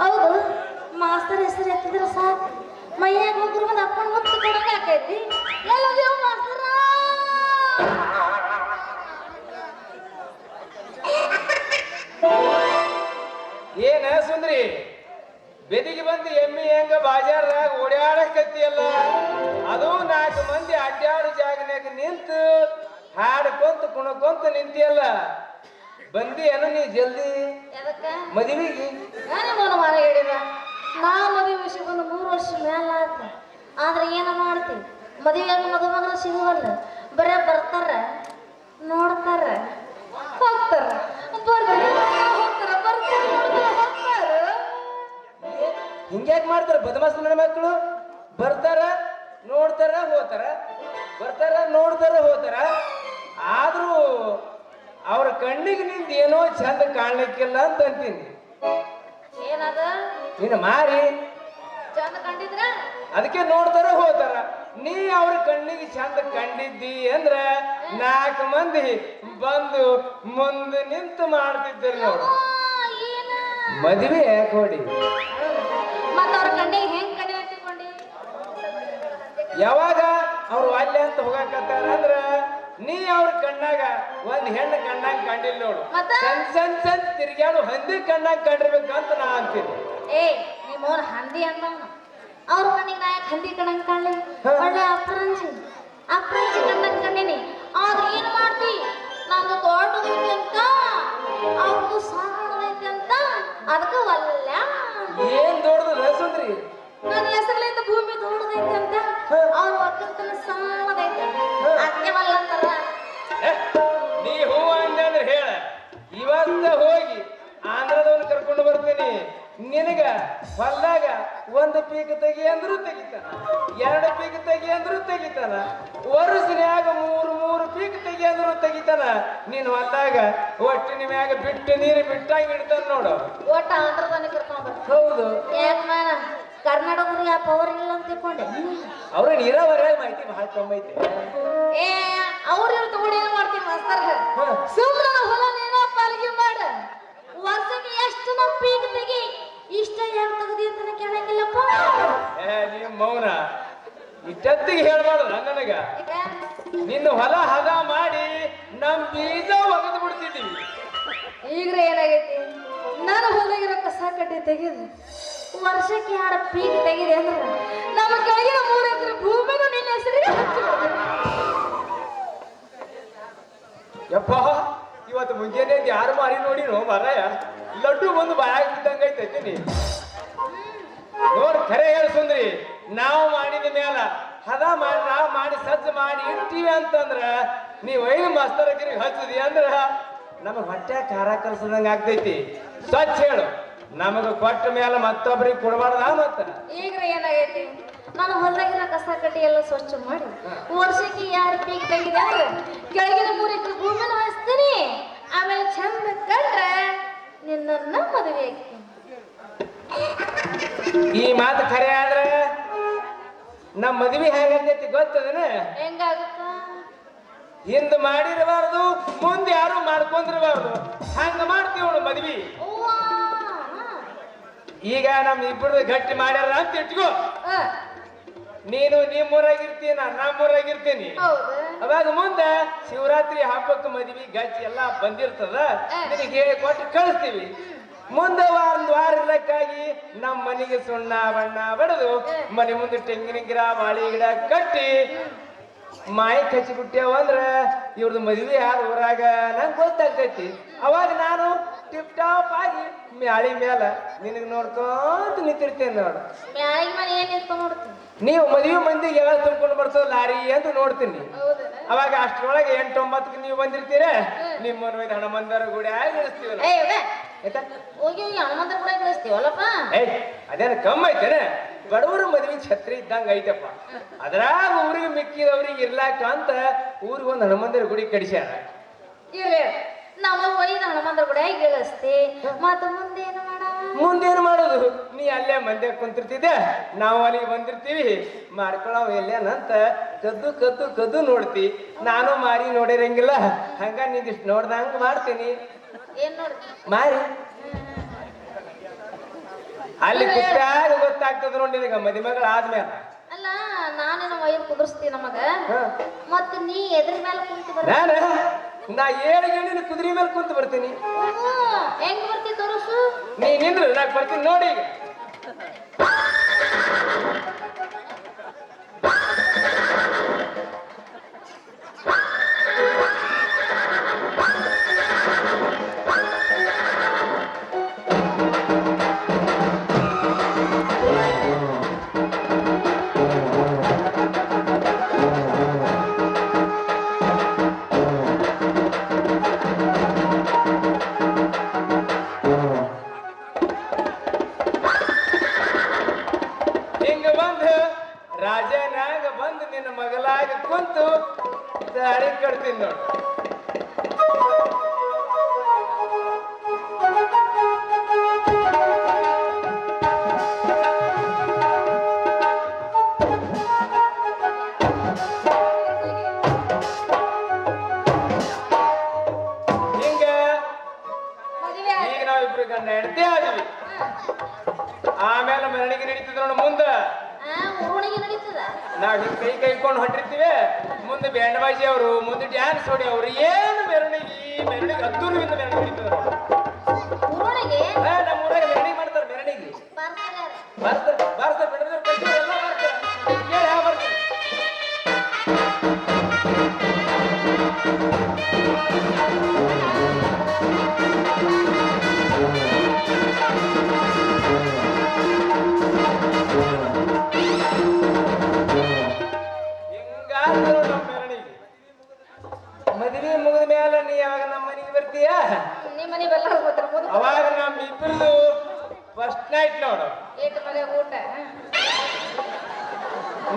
ಹೌದು, ಮಾಸ್ತರ್ ಹೆಸರು ಎತ್ತಿದ್ರೆ ಸಾಕು. ಮೈಯಾಗ ಹೋಗ್ರು ಒಂದು ಅಪ್ಪನ ಮುತ್ತು ಕೊಡಂಗೆ ಆಕೈತಿ ಮಾಸ್ತರ! ಏನ ಸುಂದ್ರಿ? ಬೆದಿಗೆ ಬಂದು ಎಮ್ಮಿ ಹೆಂಗ ಬಾಜಾರ್ದಾಗ ಓಡಾಡಕತ್ತಿಯಲ್ಲ ಅದು ನಾಲ್ಕು ಮಂದಿ ಅಡ್ಡಾಡು ಜಾಗನ್ಯಾಗ ನಿಂತು ಹಾಡ್ಕೊಂತ ಕುಣಕೊಂತ ನಿಂತಿಯಲ್ಲ? ಬಂದಿ ಏನು ನೀ ಜಲ್ದಿ? ಎದಕ್ಕೆ? ಮದುವೆಗೆ? ನಾನೇನು ಮಾರ ಹೇಳಿದ. ನಾ ಮದುವೆ ವಿಷಯ ಬಂದು ಮೂರು ವರ್ಷ ಮೇಲೆ ಆಯ್ತು ಆದ್ರೆ ಏನು ಮಾಡ್ತೀವಿ ಮದುವೆಯಾಗ ಮದುಮಗನ ಸಿಗುವಲ್ಲ. ಬರೇ ಬರ್ತಾರ ನೋಡ್ತಾರ ಹೋಗ್ತಾರ. ಬರ್ತಾರ ಹೋಗ್ತಾರ ಬರ್ತಾರ ನೋಡ್ತಾರ ಹೋಗ್ತಾರ ಹಿಂಗ್ಯಾಕ್ ಮಾಡ್ತಾರ ಬದಮಾಸ್ ನನ್ನ ಮಕ್ಕಳು ಬರ್ತಾರ ನೋಡ್ತಾರ ಹೋತಾರ. ಬರ್ತಾರ ನೋಡ್ತಾರ ಹೋತಾರ. ಆದ್ರೂ ಅವ್ರ ಕಣ್ಣಿಗೆ ನಿಂದ ಏನೋ ಚಂದ ಕಾಣ್ಲಿಕ್ಕಿಲ್ಲ ಅಂತ ಅಂತೀನಿ. ಏನದ? ನಿನ್ನ ಮಾರಿ. ಚಂದ ಕಂಡಿದ್ರ? ಅದಕ್ಕೆ ನೋಡ್ತಾರ ಹೋತಾರ. ನೀ ಅವ್ರ ಕಣ್ಣಿಗೆ ಚಂದ ಕಂಡಿದ್ದಿ ಅಂದ್ರ ನಾಲ್ಕು ಮಂದಿ ಬಂದು ಮುಂದೆ ನಿಂತು ಮಾಡ್ತಿದ್ದರು ನೋಡು. ಮದುವೆ ಕೊಡಿ ಯಾವಾಗ ಅವ್ರು ಅಲ್ಲೇ ಅಂತ ಹೋಗಾಕತ್ತಾರ ಅಂದ್ರ ನೀ ಅವ್ರ ಕಣ್ಣಾಗ ಒಂದ್ ಹೆಣ್ಣು ಕಣ್ಣಾಗ ಕಂಡಿಲ್ಲ ನೋಡು? ಸಣ್ಣ ಸಣ್ಣ ಸಣ್ಣ ತಿರ್ಗ್ಯಾಡು ಹಂದಿ ಕಣ್ಣಾಗ ಕಂಡಿರ್ಬೇಕಂತ ನಾ ಅಂತೀನಿ. ಏ ನಿಮ್ಮವ್ನ ಹಂದಿ ಅಂದವನು. ಅವ್ರ ಕಣ್ಣಿಗೆ ನಾ ಯಾಕೆ ಹಂದಿ ಕಣ್ಣಂಗ್ ಕಾಣಲಿ. ಒಳ್ಳೆ ಅಪ್ರಂಜಿ ತೆಗಿತಾನ? ನೀನ್ ಹೊತ್ತಾಗ ಒಟ್ಟಿನ ಮ್ಯಾಗ ಬಿಟ್ಟು ನೀರು ಬಿಟ್ಟಾಗ ಇಡ್ತಾನ ನೋಡು. ಆಂಧ್ರದಾನೆ ಕರ್ಕೊಂಡ್ ಬರ್ತೀನಿ. ಹೌದು. ಕರ್ನಾಟಕ ಮಾನ ಕರ್ನಾಟಕದಲ್ಲಿ ಆ ಪವರ್ ಇಲ್ಲ ಅಂತ ತಿಳ್ಕೊಂಡೆ? ಅವ್ರ ನೀರಾವರಿ ಮಾಹಿತಿ ಬಹಳ ಕಮ್ಮಿ ಐತೆ. ಏ ಅವ್ರ ತಗೊಂಡು ಏನ್ ಮಾಡ್ತೀವಿ ಮಾಸ್ತರ್? ಹಾ. ಸುಮ್ಮನೆ ಹೊಲ ನೀನೋ ಪಾಲಿಗೆ ಮಾಡ. ವರ್ಷಕ್ಕೆ ಎಷ್ಟು ನಮ್ಮ ಪೀಕ್ ತೆಗಿ ಇಷ್ಟ ಯಾಕೆ ತೆಗ್ದಿ ಅಂತ ಕೇಳಂಗಿಲ್ಲಪ್ಪ. ಏ ನೀ ಮೌನ. ಇಟ್ಟತ್ತಿಗೆ ಹೇಳ್ಬಾರ್ದ ನನಗ. ನಿನ್ನ ಹೊಲ ಹಗ ಮಾಡಿ ನಮ್ ಬೀಜ ಒಗದು ಬಿಡ್ತಿದ್ದೀವಿ. ಈಗ ಏನಾಗೈತಿ? ನಾನು ಹೊಲಗಿರೋ ಕಸ ಕಡ್ಡಿ ತೆಗೆದು ವರ್ಷಕ್ಕೆ ಯಾರ ಪೀಕ್ ತೆಗಿದೆ ಅಂದ್ರೆ ನಮ್ಮ ಕೆಳಗಿನ ಮೂರು ಎಕರೆ ಭೂಮಿನೂ ನಿನ್ನ ಹೆಸರಿಗೆ. ಯಪ್ಪ ಇವತ್ತು ಮುಂಜಾನೆ ಯಾರು ಮಾರಿ ನೋಡಿ ನೋ ಮಾರಾಯ? ಲಡ್ಡು ಬಂದು ಬಾಯಾಗ ಬಿದ್ದಂಗ ನೀ ನೋಡ್ ಖರೆ ಹೇಳ ಸುಂದ್ರಿ. ನಾವು ಮಾಡಿದ ಮ್ಯಾಲ ಹದ ಮಾಡಿ ನಾವು ಮಾಡಿ ಸಜ್ಜ ಮಾಡಿ ಇರ್ತೀವಿ ಅಂತಂದ್ರ ನೀವು ಐದು ಮಸ್ತರಗಿರಿ ಹಚ್ಚದಿ ಅಂದ್ರ ನಮಗ್ ಹೊಟ್ಟೆ ಖಾರ ಕಲ್ಸದಂಗ ಆಗ್ತೈತಿ. ಸ್ವಚ್ಛ ಹೇಳು. ನಮಗ ಕೊಟ್ಟ ಮೇಲೆ ಮತ್ತೊಬ್ಬರಿಗೆ ಕೊಡಬಾರ್ದ ಮತ್ತ? ಈಗ ಏನಾಗೈತಿ? ನಾನು ಹೊಲದಾಗಿನ ಕಸ ಕಟ್ಟಿ ಎಲ್ಲ ಸ್ವಚ್ಛ ಮಾಡಿ ವರ್ಷಕ್ಕೆ ಯಾರು ಪೀಕ್ ತೆಗಿದೆ ಕೆಳಗಿನ ಮೂರು ಎಕರೆ ಭೂಮಿನ ಹಚ್ತೀನಿ. ಆಮೇಲೆ ಚಂದ ಕಂಡ್ರೆ ನಿನ್ನ ಮದುವೆ ಈ ಮಾತು ಖರೆ ಆದ್ರೆ ನಮ್ಮ ಮದ್ವಿ ಹೇಗಂತೈತಿ ಗೊತ್ತದನ? ಹೆಂಗಾಗುತ್ತ? ಹಿಂದ್ ಮಾಡಿರಬಾರ್ದು ಮುಂದೆ ಯಾರು ಮಾಡ್ಕೊಂಡಿರಬಾರ್ದು. ಹಂಗ ಮಾಡ್ತೀವಿ ಅವಳು ಮದ್ವಿ. ಈಗ ನಮ್ ಇಬ್ಬರು ಗಟ್ಟಿ ಮಾಡ್ಯಾರ ಅಂತ ಇಟ್ಕೋ. ನೀನು ನಿಮ್ಮೂರಾಗಿರ್ತೀನಿ ನಾನು ನಮ್ಮೂರಾಗಿರ್ತೀನಿ ಅವಾಗ ಮುಂದೆ ಶಿವರಾತ್ರಿ ಹಬ್ಬಕ್ಕೆ ಮದ್ವಿ ಗಟ್ಟಿ ಎಲ್ಲಾ ಬಂದಿರ್ತದ. ನಿನಗೆ ಹೇಳಿ ಕೊಟ್ಟು ಕಳಿಸ್ತೀವಿ. ಮುಂದೆ ಒಂದು ವಾರ ಇರಕ್ಕಾಗಿ ನಮ್ಮ ಮನೆಗೆ ಸುಣ್ಣ ಬಣ್ಣ ಬಡದು ಮನೆ ಮುಂದೆ ತೆಂಗಿನ ಗಿಡ ಬಾಳಿ ಗಿಡ ಕಟ್ಟಿ ಮಾಯಿ ಕಚ್ಚಿ ಬಿಟ್ಟೇವ ಅಂದ್ರ ಇವ್ರದ್ದು ಮದುವೆ ಯಾರು ಊರಾಗ ನಂಗೆ ಗೊತ್ತಾಗ್ತೈತಿ. ಅವಾಗ ನಾನು ಟಿಪ್ ಟಾಪ್ ಆಗಿ ಮ್ಯಾಳಿ ಮ್ಯಾಲ ನಿನಗೆ ನೋಡ್ಕೊಂತ ನಿಂತಿರ್ತೇನೆ ನೋಡು. ಮನೆ ನೀವು ಮದುವೆ ಮಂದಿ ಯಾವ ತುಂಬಿಕೊಂಡು ಬರ್ತದ ಲಾರಿ ಅಂತ ನೋಡ್ತೀನಿ. ಅವಾಗ ಅಷ್ಟರೊಳಗೆ ಎಂಟೊಂಬತ್ತಕ್ಕೆ ನೀವು ಬಂದಿರ್ತೀರ ನಿಮ್ಮ ಹಣ ಮಂದರ ಗುಡಿ ಆಗಿ ಆಯ್ತಾ ಹೋಗಿ ಹೋಗಿ ಹನುಮಂತರ ಕೂಡ ಕಳಿಸ್ತೀವಲ್ಲಪ್ಪ ಏಯ್ ಅದೇನು ಕಮ್ಮಿ ಐತೇನೆ ಬಡವರು ಮದ್ವಿ ಛತ್ರಿ ಇದ್ದಂಗ ಐತಪ್ಪ. ಅದ್ರಾಗ ಊರಿಗೆ ಮಿಕ್ಕಿದವ್ರಿಗೆ ಇರ್ಲಾಕ ಅಂತ ಊರಿಗೆ ಒಂದು ಹನುಮಂದಿರ ಗುಡಿ ಕಡಿಸ್ಯಾರ ಇರ್ಲಿ ಒಯ್ದ ಹನುಮಂತರ ಕೂಡ ಮುಂದೆ ಏನು ಮುಂದೇನು ಮುಂದೆ ಮುಂದೇನು ಮಾಡೋದು? ನೀ ಅಲ್ಲೇ ಮಂದ್ಯ ಕುಂತಿರ್ತಿದ್ದೆ ನಾವು ಅಲ್ಲಿಗೆ ಬಂದಿರ್ತೀವಿ. ಮಾಡ್ಕೊಳವ್ ಎಲ್ಲೇನಂತ ಕದ್ದು ಕದ್ದು ಕದ್ದು ನೋಡ್ತಿ. ನಾನು ಮಾರಿ ನೋಡಿರಂಗಿಲ್ಲ. ಹಂಗ ನಿಂದಿಷ್ಟು ನೋಡ್ದಂಗ ಮಾಡ್ತೀನಿ. ಮಾರಿ? ಅಲ್ಲಿ ಕುತ್ತಾಗ ಗೊತ್ತಾಗ್ತದ ನೋಡಿ ನಿನಗ ಮದುಮಗಳ ಆದ್ಮೇಲೆ ಅಲ್ಲ ನಾನೇನು ವೈರ್ ಕುದುರಿಸ್ತೀನಿ ನಮಗ. ಮತ್ತೆ ನೀ ಎದ್ರ ಮೇಲೆ ಕುಂತು ಬರ ನಾನ? ನಾ ಏಳು ಗಂಟೆ ಕುದುರೆ ಮೇಲೆ ಕುಂತು ಬರ್ತೀನಿ? ಹೆಂಗ್ ಬರ್ತೀನಿ ತೋರಿಸು? ನೀ ನಿಂದ್ರು ನಾ ಬರ್ತೀನಿ ನೋಡಿ ಈಗ.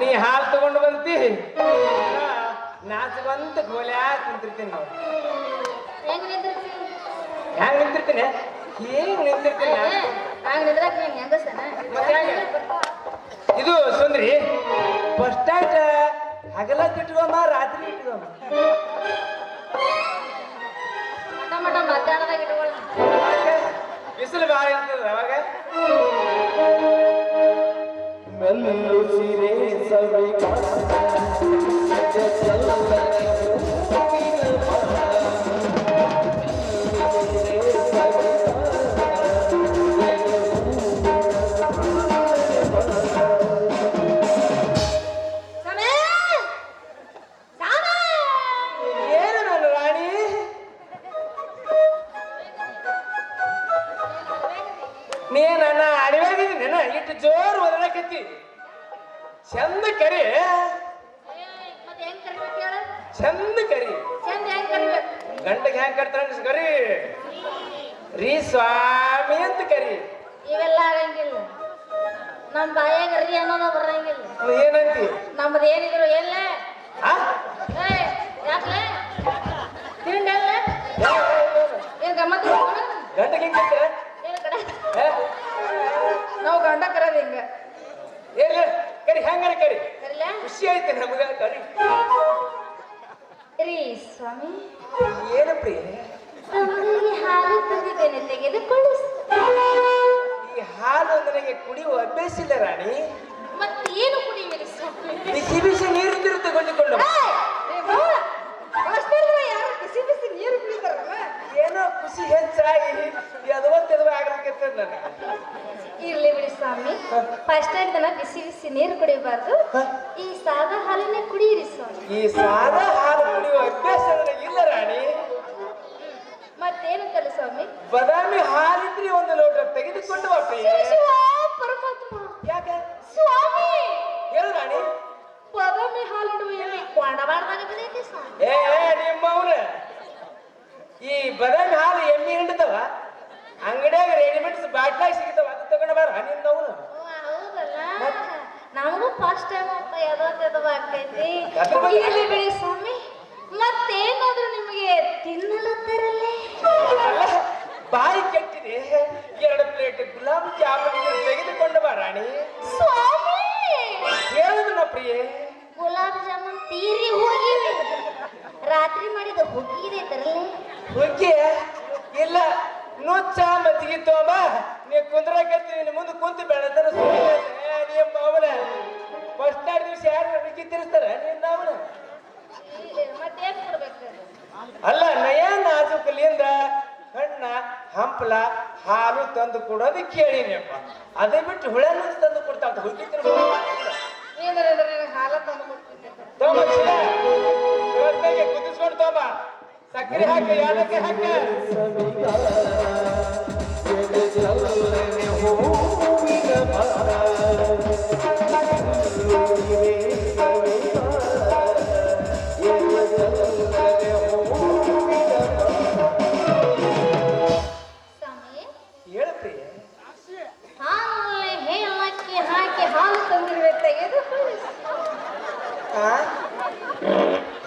ನೀ ಹಾಲು ತಗೊಂಡು ಬಂತಿ ನಾಚಬಂತ ಗೋಲ್ಯಾಗ ನಿಂತಿರ್ತೀನಿ ನೋಡು. ಹೆಂಗ್ ನಿಂದಿರ್ತಿ ಹೆಂಗ್ ನಿಂತಿರ್ತೀನಿ? ಹೇಗ್ ನಿಂತಿರ್ತೀನಿ? ಹಂಗ ನಿಂದ್ರಾಕ ನೀನ್ ಹೆಂಗಸನ? ಮತ್ತೆ ಹೆಂಗೆ? ಇದು ಸುಂದ್ರಿ ಫಸ್ಟ್ ಆಟ ಹಗಲ ಇಟ್ಕೊಮ್ಮ ರಾತ್ರಿ ಇಟ್ಕೊಮ್ಮ ಮಟ ಮಟ ಮಧ್ಯಾಹ್ನದಾಗ ಇಟ್ಕೊಳ್ಳ? ಬಿಸಿಲು ಭಾಳ ಇರ್ತದ ಅವಾಗ? कल सिरे सवे ಚಂದ ಕರಿ. ಚಂದ ಹ್ಯಾಂಗ ಕರಿಬೇಕು? ಗಂಟಗೆ ಹೆಂಗ್ ಕಟ್ತಾರ ಕರಿ. ರೀ ಸ್ವಾಮಿ ಅಂತ ಕರಿ. ಇವೆಲ್ಲ ಆಗಂಗಿಲ್ಲ. ನಮ್ ಬಾಯಾಗ ರೀ ಅನ್ನೋದ ಬರಂಗಿಲ್ಲ. ಏನಂತಿ? ನಮ್ದು ಏನಿದ್ರು ಎಲ್ಲ. ಯಾಕ್ಲೆ? ತಿಂಡಲ್ಲ ಏನ್ ಗಮ್ಮತ್ ಗಂಟಗೆ ಹೆಂಗ್ ಕಟ್ತಾರ ಏನ್ ನಾವು ಗಂಡ ಕರೋದು ಹಿಂಗ. ಏನ್? ಕರಿ ಹೆಂಗಾರ ಕರಿ? ಖುಷಿ ಆಯ್ತು ನಮಗ ಕರಿ. ರೀ ಸ್ವಾಮಿ. ಏನು ಪ್ರಿಯ ತಮಗೆ ಹಾಲು ತಂದಿದ್ದೇನೆ ತೆಗೆದುಕೊಳ್ಳಿ. ಈ ಹಾಲು ನನಗೆ ಕುಡಿಯುವ ಅಭ್ಯಾಸ ಇಲ್ಲ ರಾಣಿ. ಮತ್ತೇನು ಕುಡಿಯುವಿರಿ ಸ್ವಾಮಿ? ಬಿಸಿ ಬಿಸಿ ನೀರಿದ್ದರೂ ತಗೊಂಡುಕೊಂಡು ಏಯ್! ಏ ಬಾವ, ಅಷ್ಟೆಲ್ಲ ಯಾರು ಬಿಸಿ ಬಿಸಿ ನೀರು ಕುಡಿತಾರಲ್ಲ ಏನೋ ಖುಷಿ ಹೆಚ್ಚಾಗಿ ಎದವತ್ತು ಎದವ ಆಗ್ಲಿಕ್ಕೆ ನನಗೆ. ಇರ್ಲಿ ಬಿಡಿ ಸ್ವಾಮಿ. ಫಸ್ಟ್ ತನ ಬಿಸಿ ಬಿಸಿ ನೀರು ಕುಡಿಬಾರ್ದು ಈ ಸಾದಾ ಹಾಲನ್ನೇ ಕುಡಿಯಿರಿ ಸ್ವಾಮಿ. ಈ ಸಾದಾ ಹಾಲು ಕುಡಿಯುವ ಅಭ್ಯಾಸ ನನಗೆ ಇಲ್ಲ ರಾಣಿ. ಮತ್ತೇನಂತಲ್ಲ ಸ್ವಾಮಿ? ಬದಾಮಿ ಹಾಲಿದ್ರೆ ಒಂದು ಲೋಟ ತೆಗೆದುಕೊಂಡು ಶಿವ ಪರಮಾತ್ಮ. ಯಾಕೆ? ಸ್ವಾಮಿ! ಹೇಳು ರಾಣಿ. ಬಾದಾಮಿ ಹಾಲು ಕೊಂಡಬಾರ್ದಾಗ ಬಿದ್ದೈತಿ ಸ್ವಾಮಿ. ಏ ನಿಮ್ಮವ್ನ ಈ ಬದಾಮಿ ಹಾಲು ಎಮ್ಮಿ ಹಿಂಡ್ತವ ಅಂಗಡಿಯಾಗ ರೆಡಿಮೇಡ್ಸ್ ಬಾಟ್ಲಾಗ ಸಿಗ್ತಾವ ಅದು ತಗೊಂಡು ಬಾರ ಹೌದಲ್ಲ? ನಮಗೂ ಫಸ್ಟ್ ಟೈಮ್ ಅಂತ ಯಾವ್ದಾವ್ದು ಯಾವ್ದು ಆಗ್ತೈತಿ. ಇಲ್ಲಿ ಬಿಡಿ ಸ್ವಾಮಿ. ಮತ್ತೇನಾದ್ರೂ ನಿಮಗೆ ತಿನ್ನಲು ತರಲೇ ಬಾಯಿ ಕೆಟ್ಟಿದೆ. ಎರಡು ಪ್ಲೇಟ್ ಗುಲಾಬ್ ಜಾಮೂನ್ ಬಿಟ್ಟು ಹುಳನ್ನು ತಂದು ಕೊಡ್ತಾ ಹುಡುಗಿ ಕುದಿಸ್ಕೊಂಡು ತೋಬ ಸಕ್ಕರೆ ಹಾಕಿ ಯಾಲಕ್ಕಿ ಹಾಕಿ.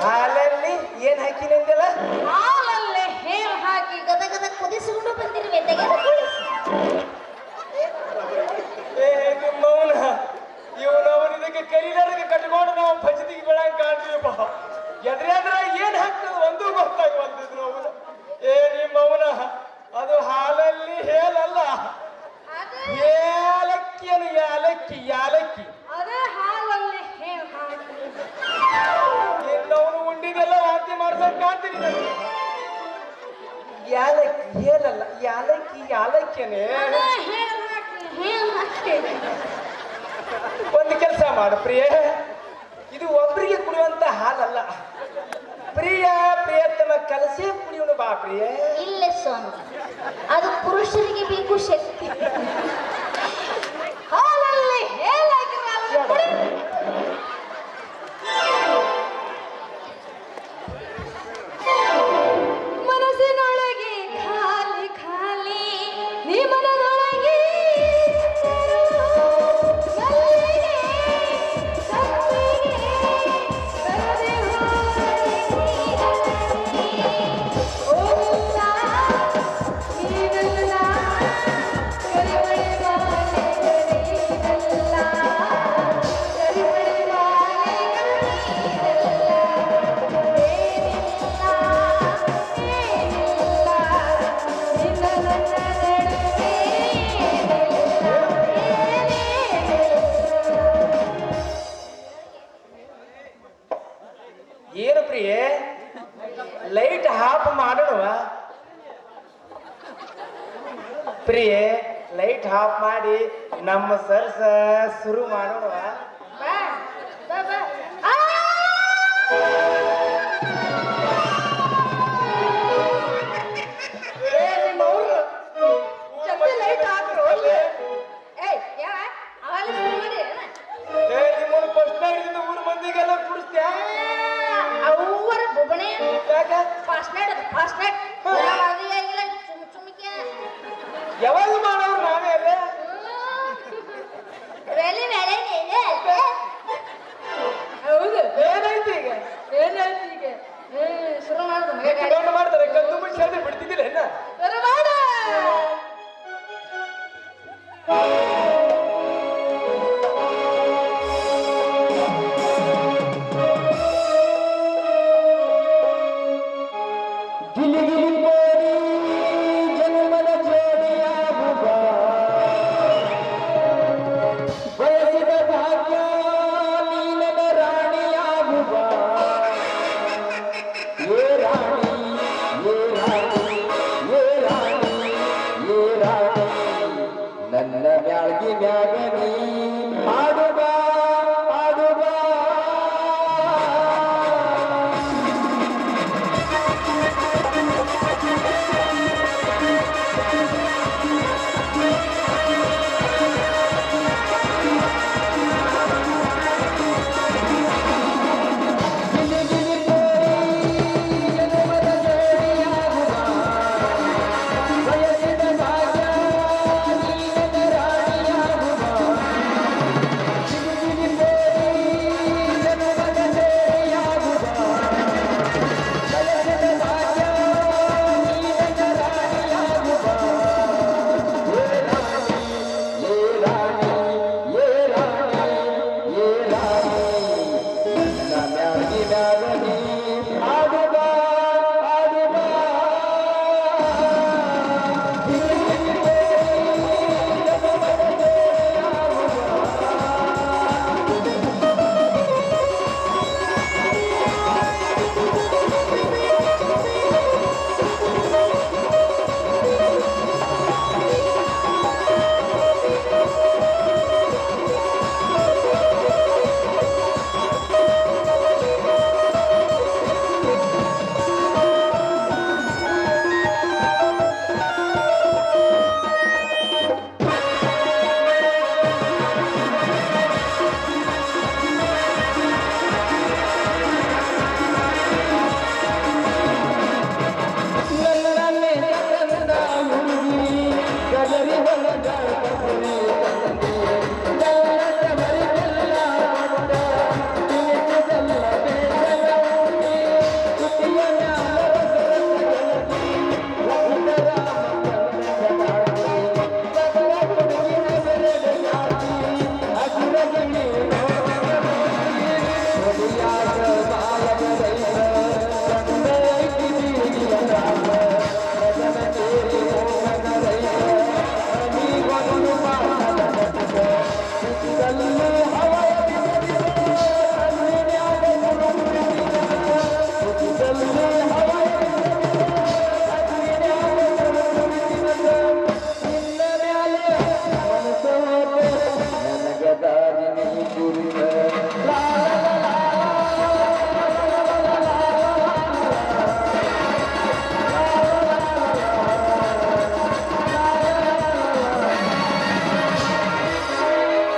ಹಾಲಲ್ಲಿ ಏನ್ ಹಾಕಿ ಅಂದಲ್ಲ ಹಾಲಲ್ಲೇ ಹೇಳು ಹಾಕಿ ಗದ ಗದ ಕುದಿಸಿಕೊಂಡು ಬಂದಿರುವೆ ಮೌನ? ಇವನವನ ಇದಕ್ಕೆ ಕರಿಲಾರಕ್ಕೆ ಕಟ್ಕೊಂಡು ನಾವು ಭಜತಿಗೆ ಬೆಳಂಗ್ ಕಾಣ್ತೀವಿ ಎದ್ರೆ ಯಾಲಕ್ಕಿ ಹೇಳಲ್ಲ ಯಾಲಕ್ಕಿ ಯಾಲಕ್ಕಿನೇ ಒಂದು ಕೆಲಸ ಮಾಡು ಪ್ರಿಯ. ಇದು ಒಬ್ಬರಿಗೆ ಕುಡಿಯುವಂತ ಹಾಲಲ್ಲ. ಪ್ರಿಯ ಪ್ರಿಯ ತಮ್ಮ ಕಲಸಿ ಕುಡಿಯೋಣ ಬಾ ಪ್ರಿಯ. ಇಲ್ಲ ಸ್ವಾಮಿ ಅದು ಪುರುಷರಿಗೆ ಬೇಕು ಶಕ್ತಿ. ಹಾಲಲ್ಲಿ ಹೇಳ சர்ச சுருமானு America.